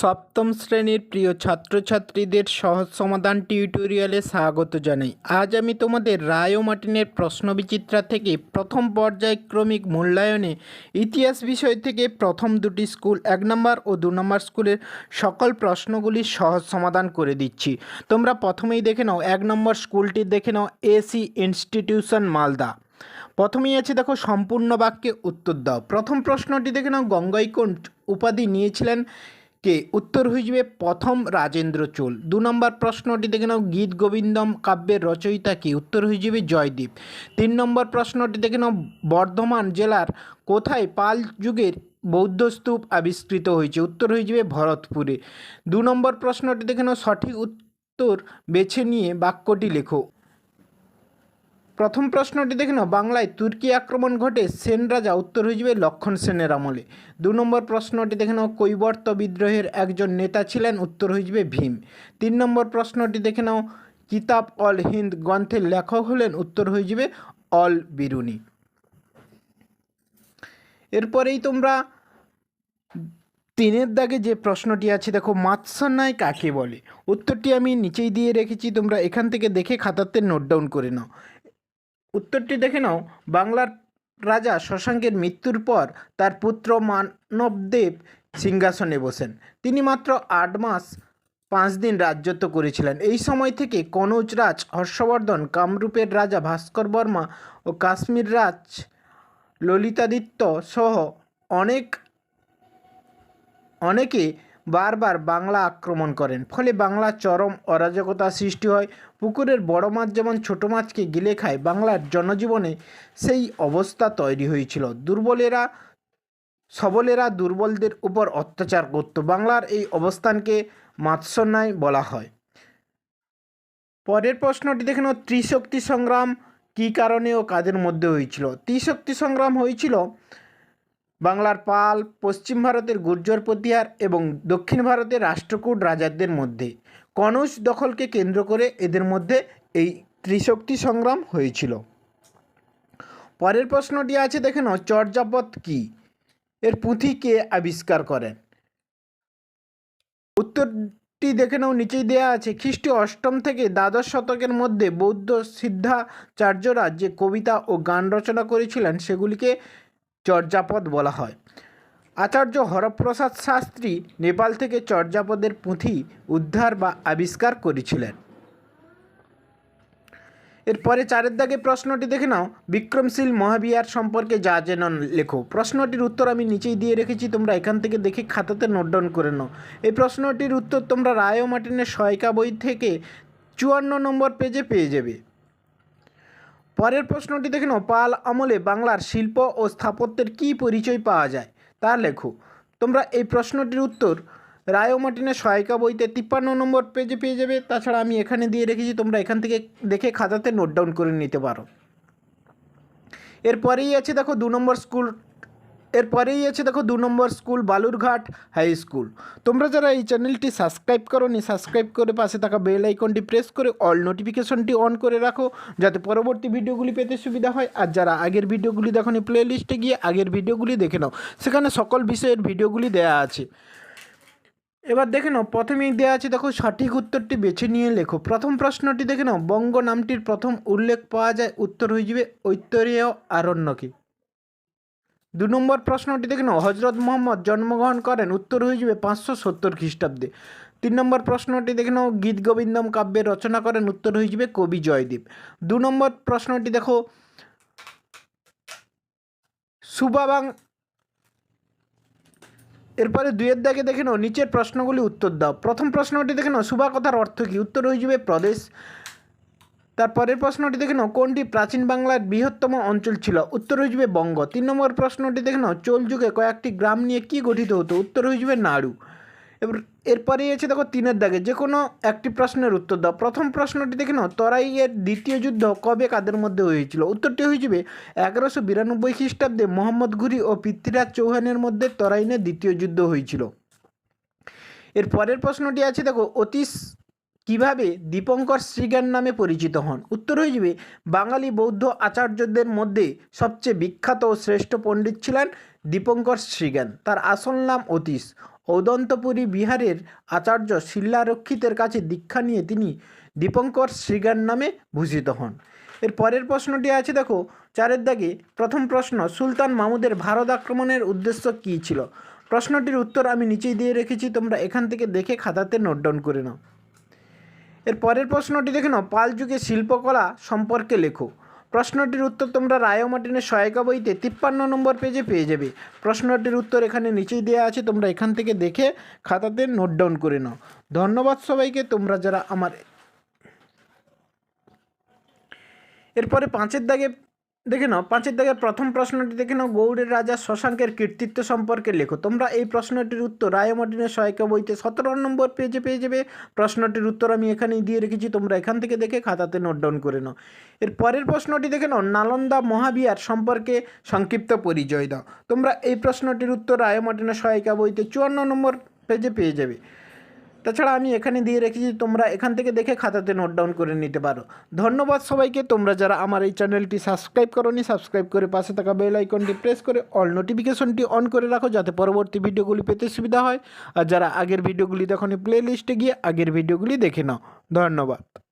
সপ্তম শ্রেণির প্রিয় ছাত্রছাত্রীদের সহজ সমাধান টিউটোরিয়ালে স্বাগত জানাই। আজ আমি তোমাদের রায় ও মার্টিনের প্রশ্নবিচিত্রা থেকে প্রথম পর্যায়ক্রমিক মূল্যায়নে ইতিহাস বিষয় থেকে প্রথম দুটি স্কুল, এক নম্বর ও দু নম্বর স্কুলের সকল প্রশ্নগুলির সহজ সমাধান করে দিচ্ছি। তোমরা প্রথমেই দেখে নাও, এক নম্বর স্কুলটি দেখে নাও, এসি ইনস্টিটিউশন মালদা। প্রথমেই আছে দেখো, সম্পূর্ণ বাক্যে উত্তর দাও। প্রথম প্রশ্নটি দেখে নাও গঙ্গাইকোণ্ড উপাধি নিয়েছিলেন কে? উত্তর যাবে প্রথম রাজেন্দ্র চোল। দু নম্বর প্রশ্নটি দেখে নাও, গীত গোবিন্দম কাব্যের রচয়িতা কি? উত্তর যাবে জয়দীপ। তিন নম্বর প্রশ্নটি দেখে নাও, বর্ধমান জেলার কোথায় পাল যুগের বৌদ্ধ স্তূপ আবিষ্কৃত হয়েছে? উত্তর হয়ে যাবে ভরতপুরে। দু নম্বর প্রশ্নটি দেখে নাও, সঠিক উত্তর বেছে নিয়ে বাক্যটি লেখো। প্রথম প্রশ্নটি দেখে নাও। বাংলায় তুর্কি আক্রমণ ঘটে, সেন রাজা উত্তর হয়ে যাবে লক্ষণ সেনের আমলে। দু নম্বর প্রশ্নটি দেখে নাও। কৈবর্ত বিদ্রোহের একজন নেতা ছিলেন, উত্তর হয়ে যাবে ভীম। তিন নম্বর প্রশ্নটি দেখে নাও। কিতাব অল হিন্দ গ্রন্থের লেখক হলেন, উত্তর হয়ে যাবে অল বিরুনি। এরপরেই তোমরা তিনের দাগে যে প্রশ্নটি আছে, দেখো, মাৎস্যন্যায় কাকে বলে? উত্তরটি আমি নিচেই দিয়ে রেখেছি, তোমরা এখান থেকে দেখে খাতাতে নোট ডাউন করে নাও। উত্তরটি দেখে নাও। বাংলার রাজা শশাঙ্কের মৃত্যুর পর তার পুত্র মানবদেব সিংহাসনে বসেন। তিনি মাত্র আট মাস পাঁচ দিন রাজত্ব করেছিলেন। এই সময় থেকে কনৌজ রাজ, হর্ষবর্ধন, কামরূপের রাজা ভাস্কর বর্মা ও কাশ্মীর রাজ, ললিতাদিত্য সহ অনেক, অনেকে বারবার বাংলা আক্রমণ করেন। ফলে বাংলা চরম অরাজকতা সৃষ্টি হয়। পুকুরের বড় মাছ যেমন ছোট মাছকে গিলে খায়, বাংলার জনজীবনে সেই অবস্থা তৈরি হয়েছিল। দুর্বলেরা, সবলেরা দুর্বলদের উপর অত্যাচার করত। বাংলার এই অবস্থানকে মাৎসন্যায় বলা হয়। পরের প্রশ্নটি দেখেন, ত্রিশক্তি সংগ্রাম কী কারণে ও কাদের মধ্যে হয়েছিল? ত্রিশক্তি সংগ্রাম হয়েছিল বাংলার পাল, পশ্চিম ভারতের গুর্জর প্রতিহার এবং দক্ষিণ ভারতের রাষ্ট্রকূট রাজাদের মধ্যে। কনৌজ দখলকে কেন্দ্র করে এদের মধ্যে এই ত্রিশক্তি সংগ্রাম হয়েছিল। পরের প্রশ্নটি আছে, দেখে নাও চর্যাপদ কী? এর পুঁথি কে আবিষ্কার করেন? উত্তরটি দেখে নাও, নিচেই দেওয়া আছে, খ্রিস্টীয় অষ্টম থেকে দ্বাদশ শতকের মধ্যে বৌদ্ধ সিদ্ধাচার্যরা যে কবিতা ও গান রচনা করেছিলেন, সেগুলিকে চর্যাপদ বলা হয়। আচার্য হরপ্রসাদ শাস্ত্রী নেপাল থেকে চর্যাপদের পুঁথি উদ্ধার বা আবিষ্কার করেছিলেন। এরপরে চারের দাগে প্রশ্নটি দেখে নাও। বিক্রমশীল মহাবিহার সম্পর্কে যা যেন লেখো। প্রশ্নটির উত্তর আমি নিচেই দিয়ে রেখেছি, তোমরা এখান থেকে দেখে খাতাতে নোট ডাউন করে নাও। এই প্রশ্নটির উত্তর তোমরা রায় মার্টিনের সহায়িকা বই থেকে চুয়ান্ন নম্বর পেজে পেয়ে যাবে। পরের প্রশ্নটি দেখে নাও। পাল আমলে বাংলার শিল্প ও স্থাপত্যের কি পরিচয় পাওয়া যায়? তা লেখো। তোমরা এই প্রশ্নটির উত্তর রায় মার্টিনের সহায়িকা বইতে তিপ্পান্ন নম্বর পেজে পেয়ে যাবে। তাছাড়া আমি এখানে দিয়ে রেখেছি, তোমরা এখান থেকে দেখে খাতাতে নোট ডাউন করে নিতে পারো। এরপরেই আছে, দেখো, দু নম্বর স্কুল এরপরেই আছে দেখো দু number school, Balurghat high school. তোমরা যারা এই চ্যানেলটি সাবস্ক্রাইব করো নি সাবস্ক্রাইব করে পাশে থাকা বেল আইকনটি প্রেস করে অল নোটিফিকেশনটি অন করে রাখো, যাতে পরবর্তী ভিডিওগুলি পেতে সুবিধা হয়। আর যারা আগের ভিডিওগুলি দেখো নি প্লে লিস্টে গিয়ে আগের ভিডিওগুলি দেখে নাও। সেখানে সকল বিষয়ের ভিডিওগুলি দেওয়া আছে। এবার দেখে নাও, প্রথমেই দেওয়া আছে দেখো সঠিক উত্তরটি বেছে নিয়ে লেখো। প্রথম প্রশ্নটি দেখে নাও, বঙ্গ নামটির প্রথম উল্লেখ পাওয়া যায়, উত্তর হয়ে যাবে ঐতরেয় আরণ্যকে। দু নম্বর প্রশ্নটি দেখে নাও। হজরত মোহাম্মদ জন্মগ্রহণ করেন উত্তর হয়ে যাবে পাঁচশো সত্তর খ্রিস্টাব্দে। তিন নম্বর প্রশ্নটি দেখে নাও। গীত গোবিন্দম কাব্যের রচনা করেন উত্তর হয়ে যাবে কবি জয়দীপ। দু নম্বর প্রশ্নটি দেখো। সুবাবাং এরপরে দুয়ের দাগে দেখে নাও। নিচের প্রশ্নগুলি উত্তর দাও। প্রথম প্রশ্নটি দেখে নাও। সুবা কথার অর্থ কী? উত্তর হয়ে যাবে প্রদেশ। তারপরের প্রশ্নটি দেখে নাও, কোনটি প্রাচীন বাংলার বৃহত্তম অঞ্চল ছিল? উত্তর হয়ে বঙ্গ। তিন নম্বর প্রশ্নটি দেখে নাও, চোল যুগে কয়েকটি গ্রাম নিয়ে কী গঠিত হতো? উত্তর হয়ে নাড়ু। এবার, এরপরেই আছে দেখো তিনের দাগে যে কোনো একটি প্রশ্নের উত্তর দাও। প্রথম প্রশ্নটি দেখে নাও, তরাইয়ের দ্বিতীয় যুদ্ধ কবে কাদের মধ্যে হয়েছিল? উত্তরটি হয়ে যাবে এগারোশো বিরানব্বই খ্রিস্টাব্দে মোহাম্মদ ঘুরি ও পৃথ্বীরাজ চৌহানের মধ্যে তরাইনের দ্বিতীয় যুদ্ধ হয়েছিল এর পরের প্রশ্নটি আছে দেখো, অতীশ কীভাবে দীপঙ্কর শ্রীজ্ঞান নামে পরিচিত হন? উত্তর হয়ে যাবে, বাঙালি বৌদ্ধ আচার্যদের মধ্যে সবচেয়ে বিখ্যাত ও শ্রেষ্ঠ পণ্ডিত ছিলেন দীপঙ্কর শ্রীজ্ঞান। তার আসল নাম অতীশ। ঔদন্তপুরী বিহারের আচার্য শিল্লারক্ষিতের কাছে দীক্ষা নিয়ে তিনি দীপঙ্কর শ্রীগান নামে ভূষিত হন। এর পরের প্রশ্নটি আছে, দেখো, চারের দাগে। প্রথম প্রশ্ন, সুলতান মাহমুদের ভারত আক্রমণের উদ্দেশ্য কী ছিল? প্রশ্নটির উত্তর আমি নিচেই দিয়ে রেখেছি, তোমরা এখান থেকে দেখে খাতাতে নোট ডাউন করে নাও। এর পরের প্রশ্নটি দেখে নাও। পাল যুগে শিল্পকলা সম্পর্কে লেখো। প্রশ্নটির উত্তর তোমরা রায় মার্টিনের সহায়িকা বইতে তিপ্পান্ন নম্বর পেজে পেয়ে যাবে। প্রশ্নটির উত্তর এখানে নিচেই দেওয়া আছে, তোমরা এখান থেকে দেখে খাতাতে নোট ডাউন করে নাও। ধন্যবাদ সবাইকে, তোমরা যারা আমার এরপরে পাঁচের দাগে দেখে নাও, পাঁচের দাগের প্রথম প্রশ্নটি দেখে নাও, গৌড়ের রাজা শশাঙ্কের কীর্তিত্ব সম্পর্কে লেখো। তোমরা এই প্রশ্নটির উত্তর রায়মার্টিনের সহায়িকা বইতে সতেরো নম্বর পেজে পেয়ে যাবে। প্রশ্নটির উত্তর আমি এখানেই দিয়ে রেখেছি, তোমরা এখান থেকে দেখে খাতাতে নোট ডাউন করে নাও। এর পরের প্রশ্নটি দেখে নাও, নালন্দা মহাবিহার সম্পর্কে সংক্ষিপ্ত পরিচয় দাও। তোমরা এই প্রশ্নটির উত্তর রায়মার্টিনের সহায়িকা বইতে চুয়ান্ন নম্বর পেজে পেয়ে যাবে। তাছাড়া আমি এখানে দিয়ে রেখেছি, তোমরা এখান থেকে দেখে খাতাতে নোট ডাউন করে নিতে পারো। ধন্যবাদ সবাইকে, তোমরা যারা আমার এই চ্যানেলটি সাবস্ক্রাইব করনি সাবস্ক্রাইব করে পাশে থাকা বেল আইকনটি প্রেস করে অল নোটিফিকেশনটি অন করে রাখো, যাতে পরবর্তী ভিডিওগুলি পেতে সুবিধা হয়। আর যারা আগের ভিডিওগুলি দেখনি প্লে লিস্টে গিয়ে আগের ভিডিওগুলি দেখে নাও। ধন্যবাদ।